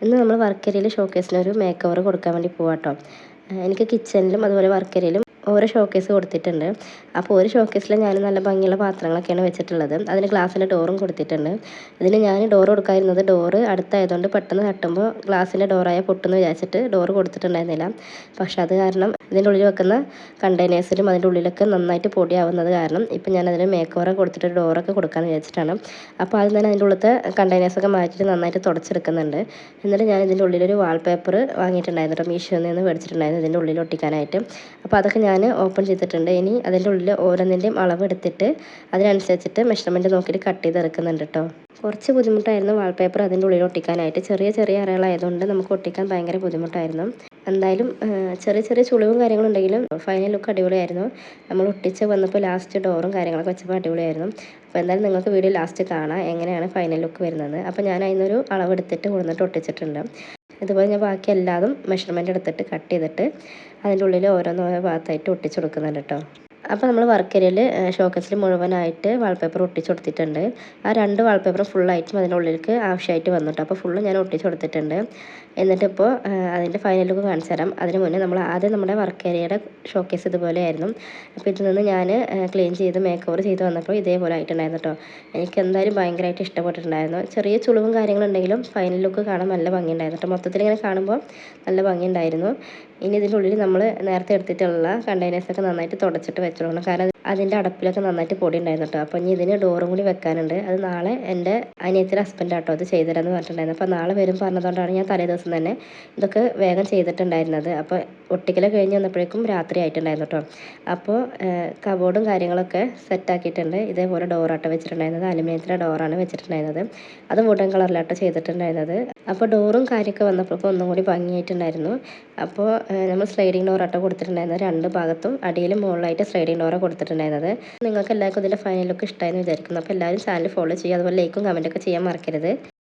ഇന്ന് നമ്മൾ വർക്കരയിൽ ഷോക്കേസിന് ഒരു മേക്ക് ഓവർ കൊടുക്കാൻ വേണ്ടി പോവാട്ടോ. എനിക്ക് കിച്ചണിലും അതുപോലെ വർക്കരിയിലും ഓരോ ഷോക്കേസ് കൊടുത്തിട്ടുണ്ട്. അപ്പോൾ ഒരു ഷോക്കേസിൽ ഞാൻ നല്ല ഭംഗിയുള്ള പാത്രങ്ങളൊക്കെയാണ് വെച്ചിട്ടുള്ളത്. അതിന് ഗ്ലാസ്സിന്റെ ഡോറും കൊടുത്തിട്ടുണ്ട്. ഇതിന് ഞാൻ ഡോർ കൊടുക്കാതിരുന്നത് ഡോറ് അടുത്തായതുകൊണ്ട് പെട്ടെന്ന് തട്ടുമ്പോൾ ഗ്ലാസ്സിന്റെ ഡോറായ പൊട്ടെന്ന് വിചാരിച്ചിട്ട് ഡോർ കൊടുത്തിട്ടുണ്ടായിരുന്നില്ല. പക്ഷേ അത് കാരണം ഇതിന്റെ ഉള്ളിൽ വെക്കുന്ന കണ്ടെയ്നേഴ്സിലും അതിന്റെ ഉള്ളിലൊക്കെ നന്നായിട്ട് പൊടിയാവുന്നത് കാരണം ഇപ്പം ഞാൻ അതിന് മേക്ക് കൊടുത്തിട്ട് ഡോറൊക്കെ കൊടുക്കാമെന്ന് വിചാരിച്ചിട്ടാണ്. അപ്പോൾ ആദ്യം തന്നെ അതിന്റെ ഉള്ളിലത്തെ കണ്ടെയ്നേഴ്സൊക്കെ മാറ്റിയിട്ട് നന്നായിട്ട് തുടച്ചെടുക്കുന്നുണ്ട്. എന്നിട്ട് ഞാൻ ഇതിന്റെ ഉള്ളിലൊരു വാൾപേപ്പർ വാങ്ങിയിട്ടുണ്ടായിരുന്നു. കേട്ടോ മീഷോയിൽ നിന്ന് മേടിച്ചിട്ടുണ്ടായിരുന്നു ഇതിന്റെ ഉള്ളിൽ ഒട്ടിക്കാനായിട്ട്. അപ്പോൾ അതൊക്കെ ഞാൻ ഓപ്പൺ ചെയ്തിട്ടുണ്ട്. ഇനി അതിന്റെ ഉള്ളിൽ ഓരോന്നിന്റെയും അളവ് എടുത്തിട്ട് അതിനനുസരിച്ചിട്ട് മെഷർമെന്റ് നോക്കിയിട്ട് കട്ട് ചെയ്തെടുക്കുന്നുണ്ട് കേട്ടോ കുറച്ച് ബുദ്ധിമുട്ടായിരുന്നു വാൾപേപ്പർ അതിന്റെ ഉള്ളിൽ ഒട്ടിക്കാനായിട്ട്. ചെറിയ ചെറിയ അറകളായതുകൊണ്ട് നമുക്ക് ഒട്ടിക്കാൻ ഭയങ്കര ബുദ്ധിമുട്ടായിരുന്നു. എന്തായാലും ചെറിയ ചെറിയ ചുളിവും കാര്യങ്ങളുണ്ടെങ്കിലും ഫൈനൽ ലുക്ക് അടിപൊളിയായിരുന്നു. നമ്മൾ ഒട്ടിച്ച് വന്നപ്പോൾ ലാസ്റ്റ് ഡോറും കാര്യങ്ങളൊക്കെ വെച്ചപ്പോൾ അടിപൊളിയായിരുന്നു. അപ്പോൾ എന്തായാലും നിങ്ങൾക്ക് വീഡിയോ ലാസ്റ്റ് കാണാം. എങ്ങനെയാണ് ഫൈനൽ ലുക്ക് വരുന്നത്? അപ്പോൾ ഞാൻ അതിനൊരു അളവെടുത്തിട്ട് കൊടുത്തിട്ട് ഒട്ടിച്ചിട്ടുണ്ട്. ഇതുപോലെ ഞാൻ ബാക്കി എല്ലാതും മെഷർമെന്റ് എടുത്തിട്ട് കട്ട് ചെയ്തിട്ട് അതിന്റെ ഉള്ളിൽ ഓരോന്നോരോ ഭാഗത്തായിട്ട് ഒട്ടിച്ചു കൊടുക്കുന്നുണ്ട് കേട്ടോ. അപ്പോൾ നമ്മൾ വർക്കരിയിൽ ഷോക്കേസിൽ മുഴുവനായിട്ട് വാൾപേപ്പർ ഒട്ടിച്ച് കൊടുത്തിട്ടുണ്ട്. ആ രണ്ട് വാൾപേപ്പറും ഫുള്ളായിട്ടും അതിനുള്ളിലേക്ക് ആവശ്യമായിട്ട് വന്നിട്ട് അപ്പോൾ ഫുള്ള് ഞാൻ ഒട്ടിച്ച് കൊടുത്തിട്ടുണ്ട്. എന്നിട്ടിപ്പോൾ അതിന്റെ ഫൈനൽ ലുക്ക് കാണിച്ചു തരാം. അതിന് മുന്നേ നമ്മൾ ആദ്യം നമ്മുടെ വർക്കേരിയയുടെ ഷോക്കേസ് ഇതുപോലെ ആയിരുന്നു. അപ്പോൾ ഇതിൽ നിന്ന് ഞാൻ ക്ലീൻ ചെയ്ത് മേക്ക് ഓവർ ചെയ്ത് വന്നപ്പോൾ ഇതേപോലെ ആയിട്ടുണ്ടായിരുന്നു കേട്ടോ എനിക്ക് എന്തായാലും ഭയങ്കരമായിട്ട് ഇഷ്ടപ്പെട്ടിട്ടുണ്ടായിരുന്നു. ചെറിയ ചുളിവും കാര്യങ്ങളുണ്ടെങ്കിലും ഫൈനൽ ലുക്ക് കാണാൻ നല്ല ഭംഗിയുണ്ടായിരുന്നു കേട്ടോ മൊത്തത്തിൽ ഇങ്ങനെ കാണുമ്പോൾ നല്ല ഭംഗിയുണ്ടായിരുന്നു. ഇനി ഇതിന്റെ ഉള്ളിൽ നമ്മൾ നേരത്തെ എടുത്തിട്ടുള്ള കണ്ടെയ്നേഴ്സൊക്കെ നന്നായിട്ട് തുടച്ചിട്ട് വെച്ചോളണം കാരണം അതിന്റെ അടപ്പിലൊക്കെ നന്നായിട്ട് പൊടി ഉണ്ടായിരുന്നു കേട്ടോ. അപ്പോൾ ഇനി ഇതിന് ഡോറും കൂടി വെക്കാനുണ്ട്. അത് നാളെ എന്റെ അനിയത്തിന്റെ ഹസ്ബൻഡ് ആട്ടോ അത് ചെയ്തുതരാമെന്ന് പറഞ്ഞിട്ടുണ്ടായിരുന്നു. അപ്പോൾ നാളെ വരും പറഞ്ഞതുകൊണ്ടാണ് ഞാൻ തലേ ദിവസം തന്നെ ഇതൊക്കെ വേഗം ചെയ്തിട്ടുണ്ടായിരുന്നത്. അപ്പോൾ ഒട്ടിക്കല കഴിഞ്ഞ് വന്നപ്പോഴേക്കും രാത്രി ആയിട്ടുണ്ടായിരുന്നു കേട്ടോ. അപ്പോൾ കബോർഡും കാര്യങ്ങളൊക്കെ സെറ്റാക്കിയിട്ടുണ്ട് ഇതേപോലെ ഡോറാട്ടോ വെച്ചിട്ടുണ്ടായിരുന്നത്. അലുമിനിയത്തിന്റെ ഡോറാണ് വെച്ചിട്ടുണ്ടായിരുന്നത്. അത് വുഡൻ കളറിലാട്ടോ ചെയ്തിട്ടുണ്ടായിരുന്നത്. അപ്പോൾ ഡോറും കാര്യമൊക്കെ വന്നപ്പോൾ ഒന്നും കൂടി ഭംഗിയായിട്ടുണ്ടായിരുന്നു. അപ്പോൾ നമ്മൾ സ്ലൈഡിങ് ഡോറാട്ടോ കൊടുത്തിട്ടുണ്ടായിരുന്നത്. രണ്ട് ഭാഗത്തും അടിയിലും മുകളിലായിട്ട് സ്ലൈഡിങ് ഡോറാണ് കൊടുത്തിട്ടുണ്ടായിരുന്നത്. നിങ്ങൾക്ക് എല്ലാവർക്കും ഇതിന്റെ ഫൈനൽ ലുക്ക് ഇഷ്ടമായെന്ന് വിചാരിക്കുന്നു. അപ്പോൾ എല്ലാവരും ചാനൽ ഫോളോ ചെയ്യുക. അതുപോലെ ലൈക്കും കമന്റൊക്കെ ചെയ്യാൻ മറക്കരുത്.